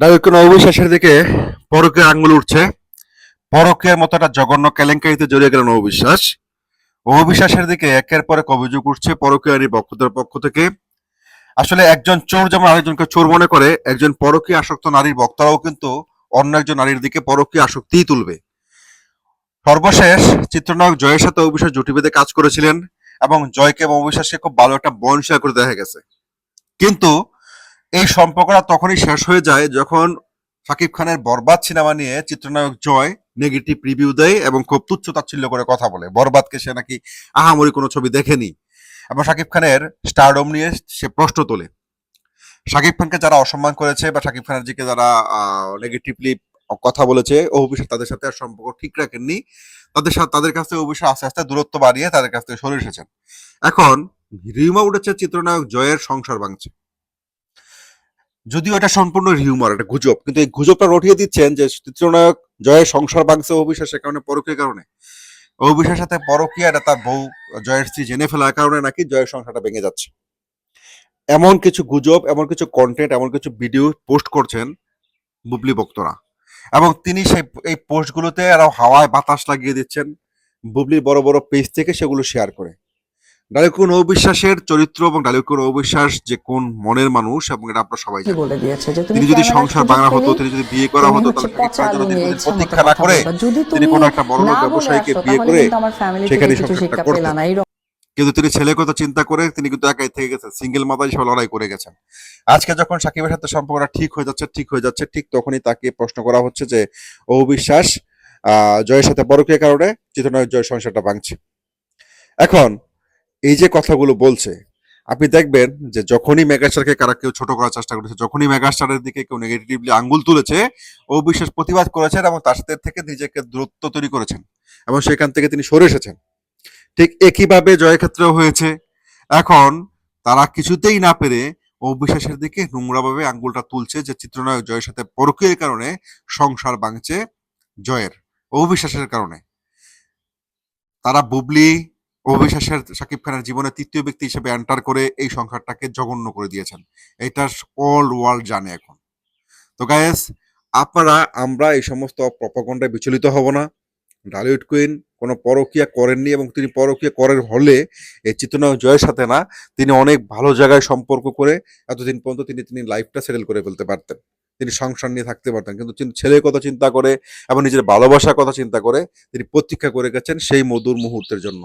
দাবি কোনো অবিশ্বাসের দিকে পরকে আঙ্গুল উঠছে। পরকের মতো একটা জঘন্য কেলেঙ্কারিতে জড়িয়ে গেলেন অবিশ্বাস। অবিশ্বাসের দিকে একের পর এক অভিযোগ উঠছে পরকীয়ারী পক্ষ থেকে। আসলে একজন চোর যেমন আরেকজনকে চোর মনে করে, একজন পরকীয় আসক্ত নারীর বক্তারাও কিন্তু অন্য একজন নারীর দিকে পরকীয় আসক্তিই তুলবে। সর্বশেষ চিত্রনায়ক জয়ের সাথে অবিশ্বাস জুটি বেঁধে কাজ করেছিলেন এবং জয়কে এবং অবিশ্বাসকে খুব ভালো একটা বন শেয়ার করে দেখা গেছে। কিন্তু এই সম্পর্কটা তখনই শেষ হয়ে যায় যখন শাকিব খানের বরবাদ সিনেমা নিয়ে চিত্রনায়ক জয় নেগেটিভ রিভিউ দেয় এবং খুব তুচ্ছ তাচ্ছিল্য করে কথা বলে। বরবাদকে সে নাকি আহামরি কোনো ছবি দেখেনি। এবং শাকিব খানের স্টারডম নিয়ে সে প্রশ্ন তোলে। শাকিব খানকে যারা অসম্মান করেছে বা শাকিব খানের দিকে যারা নেগেটিভলি কথা বলেছে অভিষেক তাদের সাথে আর সম্পর্ক ঠিক রাখেননি। তাদের সাথে তাদের কাছ থেকে অভিষেক আস্তে আস্তে দূরত্ব বাড়িয়ে তাদের কাছ থেকে সরে এসেছেন। এখন রিউমা উঠেছে, চিত্রনায়ক জয়ের সংসার ভাঙছে। যদিও এটা সম্পূর্ণ হিউমার একটা গুজব, কিন্তু এই গুজবটা রটিয়ে দিচ্ছেন যে চিত্রনায়ক জয়ের সংসার ভাঙছে অবিশ্বাসের কারণে পরকীয় কারণে। অবিশ্বাসের সাথে পরকীয়া, এটা তার বউ জয়ের স্ত্রী জেনে ফেলার কারণে নাকি জয়ের সংসারটা ভেঙে যাচ্ছে। এমন কিছু গুজব, এমন কিছু কন্টেন্ট এমন কিছু ভিডিও পোস্ট করছেন বুবলি বক্তরা এবং তিনি সেই, এই পোস্টগুলোতে আরও হাওয়ায় বাতাস লাগিয়ে দিচ্ছেন বুবলির বড় বড় পেজ থেকে সেগুলো শেয়ার করে। ডালিকুন অবিশ্বাসের চরিত্র এবং ডালিকুন অবিশ্বাস যে কোন মনের মানুষ এবং এটা আপনারা সবাই জানেন। বলে দিয়েছে যে তুমি তিনি যদি সংসার বাংলা হতো তিনি যদি বিয়ে করা হতো তাহলে খানের জন্য তিনি প্রতীক্ষা না করে তিনি তুমি কোনো একটা বড় লোক ব্যবসায়ীকে বিয়ে করে সেখানে সংসারটা শিক্ষা করতেন। কিন্তু তিনি ছেলের কথা চিন্তা করে তিনি কিন্তু একাই থেকে গেছেন। সিঙ্গেল মাথা হিসেবে লড়াই করে গেছেন। আজকে যখন সাকিবের সাথে সম্পর্কটা ঠিক হয়ে যাচ্ছে ঠিক হয়ে যাচ্ছে ঠিক তখনই তাকে প্রশ্ন করা হচ্ছে যে অবিশ্বাস আহ জয়ের সাথে পরকীয় কারণে চিত্রনায়ক জয়ের সংসারটা ভাঙছে। এখন এই যে কথাগুলো বলছে, আপনি দেখবেন যে যখনই মেগাস্টারকে কারা কেউ ছোট করার চেষ্টা করেছে, যখনই মেগাস্টারের দিকে কেউ নেগেটিভলি আঙ্গুল তুলেছে অবিশ্বাস প্রতিবাদ করেছেন এবং তার সাথে থেকে নিজেকে দূরত্ব তৈরি করেছেন এবং সেখান থেকে তিনি সরে এসেছেন। ঠিক একইভাবে জয়ের ক্ষেত্রেও হয়েছে। এখন তারা কিছুতেই না পেরে অবিশ্বাসের দিকে নোংরাভাবে আঙ্গুলটা তুলছে যে চিত্রনায়ক জয়ের সাথে পরকীয়ের কারণে সংসার ভাঙছে জয়ের, অবিশ্বাসের কারণে। তারা বুবলি অবিশ্বাসের সাকিব খানের জীবনে তৃতীয় ব্যক্তি হিসেবে এন্টার করে এই সংখ্যাটাকে জঘন্য করে দিয়েছেন। এটা অল ওয়ার্ল্ড জানে এখন। তো গায়েস আপনারা, আমরা এই সমস্ত প্রপাগন্ডায় বিচলিত হব না। ডালিউড কুইন কোনো পরকিয়া করেননি এবং তিনি পরকিয়া করেন হলে এই চিত্রনায়ক জয়ের সাথে না, তিনি অনেক ভালো জায়গায় সম্পর্ক করে এতদিন পর্যন্ত তিনি তিনি লাইফটা সেটেল করে ফেলতে পারতেন। তিনি সংসার নিয়ে থাকতে পারতেন, কিন্তু ছেলের কথা চিন্তা করে এবং নিজের ভালোবাসার কথা চিন্তা করে তিনি প্রতীক্ষা করে গেছেন সেই মধুর মুহূর্তের জন্য।